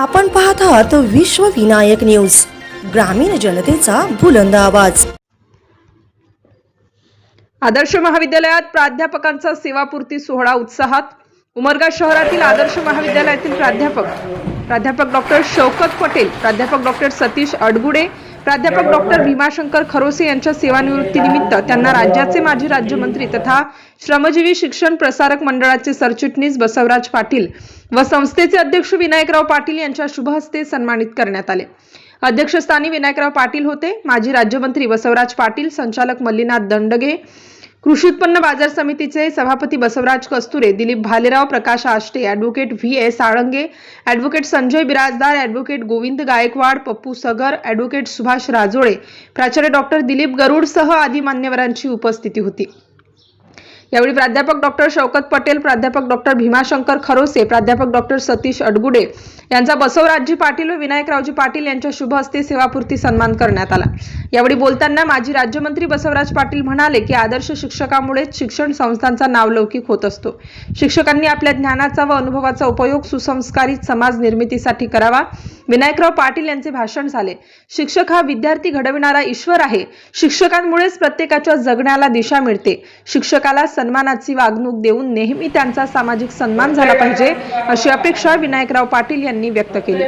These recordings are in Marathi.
आपण पाहत विश्व विनायक न्यूज ग्रामीण जनतेचा बुलंद आवाज. आदर्श महाविद्यालयात प्राध्यापकांचा सेवापूर्ती सोहळा उत्साहात. उमरगा शहरातील आदर्श महाविद्यालयातील प्राध्यापक प्राध्यापक डॉक्टर शौकत पटेल प्राध्यापक डॉक्टर सतीश अडगुडे प्राध्यापक डॉक्टर भीमाशंकर खरोसे यांच्या सेवानिवृत्तीनिमित्त त्यांना राज्याचे माजी राज्यमंत्री तथा श्रमजीवी शिक्षण प्रसारक मंडळाचे सरचिटणीस बसवराज पाटील व संस्थेचे अध्यक्ष विनायकराव पाटील यांच्या शुभहस्ते सन्मानित करण्यात आले. अध्यक्षस्थानी विनायकराव पाटील होते. माजी राज्यमंत्री बसवराज पाटील संचालक मल्लीनाथ दंडगे कृषी उत्पन्न बाजार समितीचे सभापती Basavaraj Kasture Dilip Bhalerao Prakash Ashte advocate V S Alange advocate Sanjay Birajdar advocate Govind Gaikwad Pappu Sagar advocate Subhash Rajole प्राचार्य डॉक्टर दिलीप गरुडसह आदी मान्यवरांची उपस्थिती होती. यावेळी प्राध्यापक डॉक्टर शौकत पटेल प्राध्यापक डॉक्टर भीमाशंकर खरोसे प्राध्यापक डॉक्टर सतीश अडगुडे यांचा बसवराजजी पाटील व विनायकरावजी पाटील यांच्या शुभ हस्ते सेवापूर्ती सन्मान करण्यात आला. यावेळी बोलताना माजी राज्यमंत्री बसवराज पाटील म्हणाले की आदर्श शिक्षकामुळेच शिक्षण संस्थांचा नावलौकिक होत असतो. शिक्षकांनी आपल्या ज्ञानाचा व अनुभवाचा उपयोग सुसंस्कारित समाज निर्मितीसाठी करावा. विनायकराव पाटील यांचे भाषण झाले. शिक्षक हा विद्यार्थी घडविणारा ईश्वर आहे. शिक्षकांमुळेच प्रत्येकाच्या जगण्याला दिशा मिळते. शिक्षकाला सन्मानाची वागणूक देऊन नेहमी त्यांचा सामाजिक सन्मान झाला पाहिजे अशी अपेक्षा विनायकराव पाटील यांनी व्यक्त केली.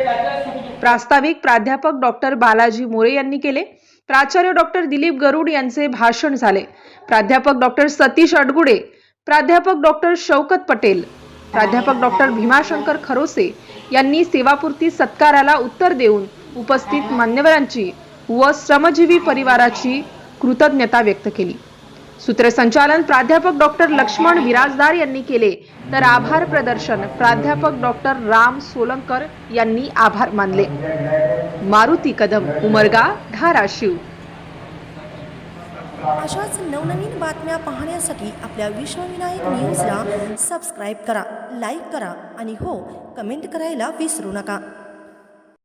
प्रास्ताविक प्राध्यापक डॉक्टर बालाजी मोरे यांनी केले. प्राचार्य डॉक्टर दिलीप गरुड यांचे भाषण झाले. प्राध्यापक डॉक्टर सतीश अडगुडे प्राध्यापक डॉक्टर शौकत पटेल प्राध्यापक डॉक्टर भीमाशंकर खरोसे यांनी सेवापूर्ती सत्काराला उत्तर देऊन उपस्थित मान्यवरांची व श्रमजीवी परिवाराची कृतज्ञता व्यक्त केली. सूत्रसंचालन प्राध्यापक डॉक्टर लक्ष्मण विराजदार यांनी केले. तर आभार प्रदर्शन प्राध्यापक डॉक्टर राम सोलंकर यांनी आभार मानले. मारुती कदम उमरगा धाराशिव. अशाच नवनवीन बातम्या पाहण्यासाठी आपल्या विश्वविनायक न्यूजला सबस्क्राईब करा लाईक करा आणि हो कमेंट करायला विसरू नका.